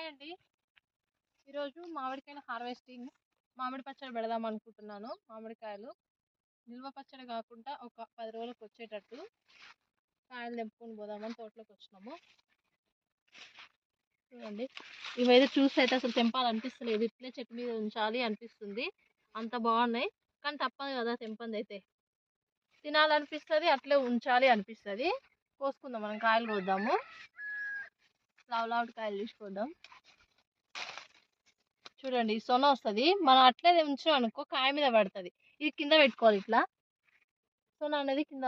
Hi అండి ఈరోజు మామిడికాయల harvesting మామిడి పచ్చడి పెడదాం అనుకుంటున్నాను. మామిడికాయలు నిల్వ పచ్చడి కాకుండా ఒక పది రోజులకు వచ్చేటట్టు కాయలు తెంపుకొని పోదామని తోటలోకి వచ్చినాము. చూడండి. ఇవైతే చూసి అయితే అసలు తెంపాలనిపిస్తలేదు. ఇట్లే చెట్టు మీద ఉంచాలి అనిపిస్తుంది. అంత బాగున్నాయి. కానీ తప్పదు కదా తెంపంది అయితే. తినాలనిపిస్తుంది అట్లే ఉంచాలి అనిపిస్తుంది. కోసుకుందాం మనం కాయలు కోద్దాము. లావు లావుటి కాయలు తీసుకోద్దాం. చూడండి ఈ సొన వస్తుంది. మనం అట్లే ఉంచాం అనుకో కాయ మీద పడుతుంది. ఇది కింద పెట్టుకోవాలి ఇట్లా. సొన అనేది కింద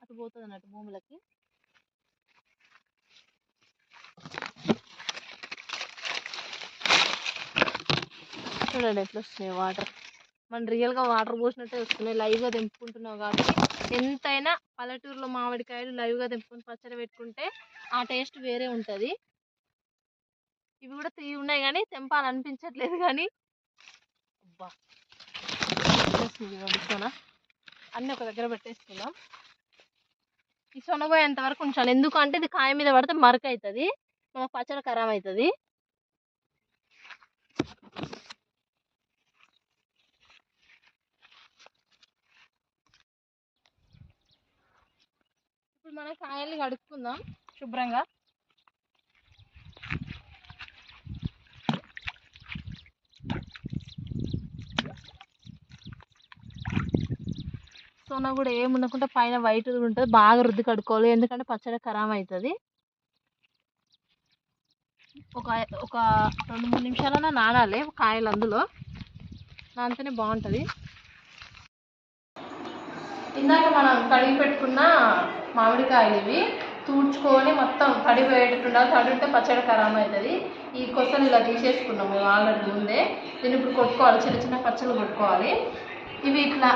అటు పోతుంది అన్నట్టు భూములకి. చూడండి ఎట్లా వస్తున్నాయి వాటర్. మనం రియల్గా వాటర్ పోసినట్టే వస్తున్నాయి. లైవ్గా తెంపుకుంటున్నావు కాబట్టి ఎంతైనా పల్లెటూరులో మామిడికాయలు లైవ్గా తెంపుకొని పచ్చడి పెట్టుకుంటే ఆ టేస్ట్ వేరే ఉంటుంది. ఇవి కూడా త్రీ ఉన్నాయి కానీ తెంపాలనిపించట్లేదు కానీ. అబ్బా! వచ్చేసింది అన్నీ ఒక దగ్గర పెట్టేసుకుందాం. ఈ సొన ఎంతవరకు ఉంచాలి. ఎందుకంటే ఇది కాయ మీద పడితే మరక అవుతుంది. మనకు పచ్చడి ఖరాబ్ అవుతుంది. మనం కాయల్ని కడుక్కుందాం శుభ్రంగా. సోనా కూడా ఏముండకుండా పైన వైట్ ఉంటుంది బాగా రుద్ది కడుక్కోవాలి. ఎందుకంటే పచ్చడి ఖరాబ్ అవుతుంది. ఒక ఒక రెండు మూడు నిమిషాలన్నా నానాలి కాయలు అందులో. నానితేనే బాగుంటుంది. ఇందాక మనం కడిగి పెట్టుకున్న మామిడికాయలు ఇవి తూడ్చుకొని మొత్తం తడి పోయేటట్టు ఉండాలి తడి ఉంటే పచ్చడి ఖరాబ్ అవుతుంది ఈ కొసలు ఇలా తీసేసుకున్నాం మేము ఆల్రెడీ ముందే. దీన్ని ఇప్పుడు కొట్టుకోవాలి. చిన్న చిన్న పచ్చళ్ళు కొట్టుకోవాలి. ఇవి ఇట్లా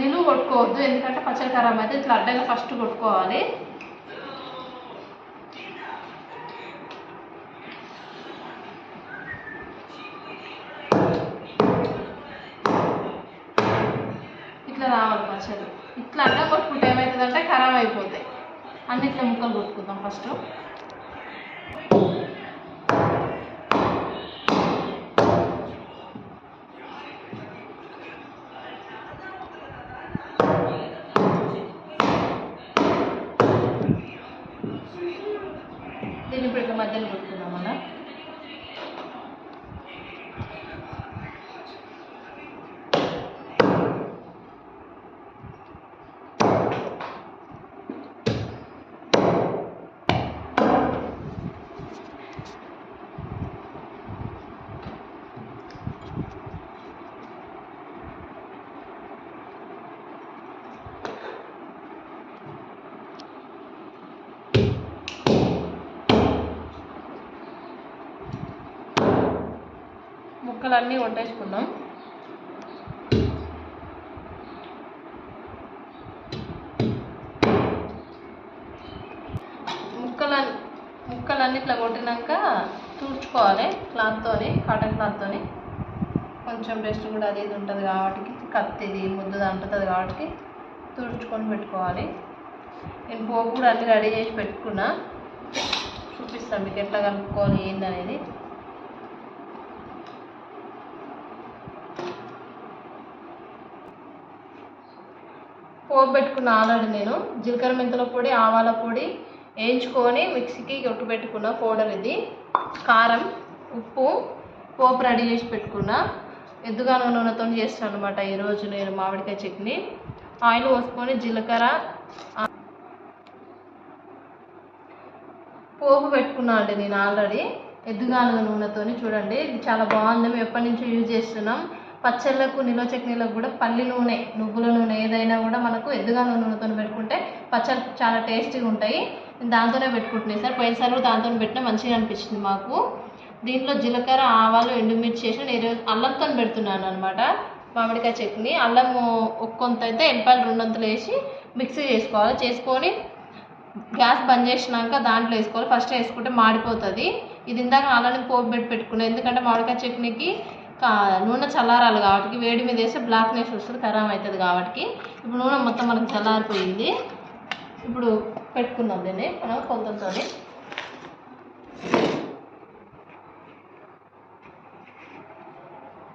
నిలువు కొట్టుకోవద్దు. ఎందుకంటే పచ్చడి ఖరాబ్ అయితే ఇట్లా అడ్డంగా ఫస్ట్ కొట్టుకోవాలి ఇట్లా రావాలి పచ్చడి ఇట్లా అడ్డం కొట్టుకుంటే ఏమవుతుందంటే ఖరాబ్ అయిపోతాయి అన్ని ఇట్లా ముక్కలు కొట్టుకుందాం ఫస్ట్. దీన్ని ఇప్పుడు ఇట్లా మధ్యలో కొట్టుకుందాం మనం ముక్కలన్నీ వండేసుకుందాం. ముక్కల ముక్కలన్నీ ఇట్లా కొట్టినాక తుడుచుకోవాలి క్లాత్తోని కాటన్ క్లాత్తోని. కొంచెం రెస్ట్ కూడా అది ఇది ఉంటుంది కాబట్టి కత్తిది ముద్దు అంటుతుంది కాబట్టి తుడుచుకొని పెట్టుకోవాలి. నేను పోపు కూడా అన్ని రెడీ చేసి పెట్టుకున్నా. చూపిస్తాను మీకు ఎట్లా కలుపుకోవాలి ఏంది పోపు పెట్టుకున్న ఆల్రెడీ నేను జీలకర్ర మెంతుల పొడి ఆవాల పొడి వేయించుకొని మిక్సీకి కొట్టు పెట్టుకున్న పౌడర్ ఇది. కారం ఉప్పు పోపు రెడీ చేసి పెట్టుకున్న. ఎద్దుగాన నూనెతో చేస్తాను అనమాట ఈరోజు నేను మామిడికాయ చట్నీ. ఆయిల్ పోసుకొని జీలకర్ర పోపు పెట్టుకున్నా అండి నేను ఆల్రెడీ. ఎద్దుగానుగ నూనెతోని చూడండి. ఇది చాలా బాగుంది. మేము ఎప్పటి నుంచో యూజ్ చేస్తున్నాం. పచ్చళ్ళకు నిల్వ చట్నీలకు కూడా పల్లి నూనె నువ్వుల నూనె ఏదైనా మనకు ఎద్దుగానుగ నూనెతో పెట్టుకుంటే పచ్చళ్ళు చాలా టేస్టీగా ఉంటాయి. దాంతోనే పెట్టుకుంటున్నాయి సార్. పోయినసారి కూడా దాంతో పెట్టినా మంచిగా అనిపించింది మాకు. దీంట్లో జీలకర్ర ఆవాలు ఎండుమిర్చి చేసి నేను అల్లంతో పెడుతున్నాను అనమాట మామిడికాయ చట్నీ. అల్లం ఒక కొంత అయితే ఎల్లిపాయలు రెండొంతులు వేసి మిక్సీ చేసుకోవాలి. చేసుకొని గ్యాస్ బంద్ చేసినాక దాంట్లో వేసుకోవాలి. ఫస్ట్ వేసుకుంటే మాడిపోతుంది. ఇది ఇందాక అలానే పోపు పెట్టి పెట్టుకున్నాను ఎందుకంటే మామిడికాయ చట్నీకి కా నూనె చల్లారాలి కాబట్టి వేడి మీద వేస్తే బ్లాక్నెస్ వస్తుంది ఖరాబ్ అవుతుంది కాబట్టి. ఇప్పుడు నూనె మొత్తం మనకు చల్లారిపోయింది. ఇప్పుడు పెట్టుకుందాం దీన్ని మనం కొంతంతో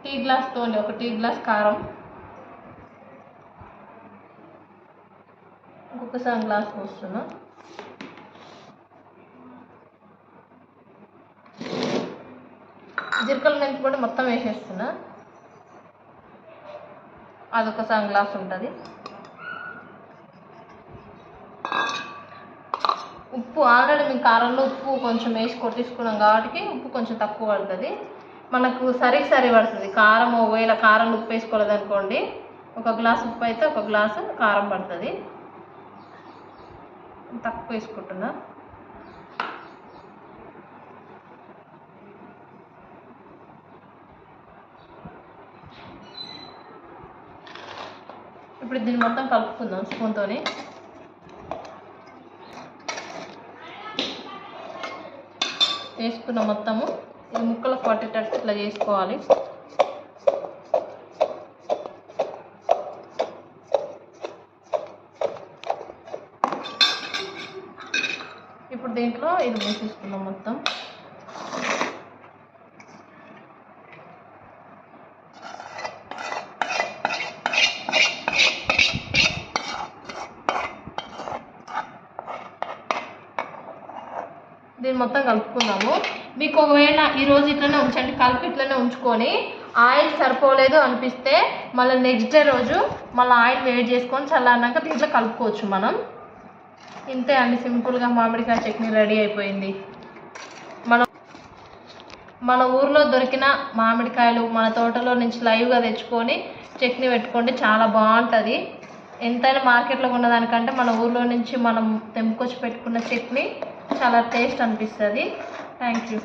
టీ గ్లాస్తో ఒక టీ గ్లాస్ కారం. ఇంకొకసారి గ్లాస్ పోస్తున్నాం. జీలకర్ర మెంతి కూడా మొత్తం వేసేస్తున్నా. అదొక సగం గ్లాస్ ఉంటుంది. ఉప్పు ఆల్రెడీ మేము కారంలో ఉప్పు కొంచెం వేసి కొట్టించుకున్నాం కాబట్టి ఉప్పు కొంచెం తక్కువ పడుతుంది. మనకు సరి సరి పడుతుంది. కారం ఒకవేళ కారం ఉప్పు వేసుకోలేదు అనుకోండి ఒక గ్లాస్ ఉప్పు అయితే ఒక గ్లాసు కారం పడుతుంది. తక్కువ వేసుకుంటున్నా. ఇప్పుడు దీన్ని మొత్తం కలుపుకుందాం స్పూన్తోని. వేసుకున్న మొత్తము. ఇది ముక్కలకు పట్టేటట్టు ఇట్లా చేసుకోవాలి. ఇప్పుడు దీంట్లో ఇది మూసేసుకుందాం మొత్తం దీన్ని మొత్తం కలుపుకుందాము. మీకు ఒకవేళ ఈరోజు ఇట్లనే ఉంచండి కలిపి ఇట్లనే ఉంచుకొని ఆయిల్ సరిపోలేదు అనిపిస్తే మళ్ళీ నెక్స్ట్ డే రోజు మళ్ళీ ఆయిల్ వేడి చేసుకొని చల్లారినాక దీంట్లో కలుపుకోవచ్చు మనం. ఇంతే అండి సింపుల్గా మామిడికాయ చట్నీ రెడీ అయిపోయింది. మనం మన ఊర్లో దొరికిన మామిడికాయలు మన తోటలో నుంచి లైవ్గా తెచ్చుకొని చట్నీ పెట్టుకోండి చాలా బాగుంటుంది. ఎంతైనా మార్కెట్లో ఉన్నదానికంటే మన ఊర్లో నుంచి మనం తెంపుకొచ్చి పెట్టుకున్న చట్నీ చాలా టేస్ట్ అనిపిస్తుంది. Thank you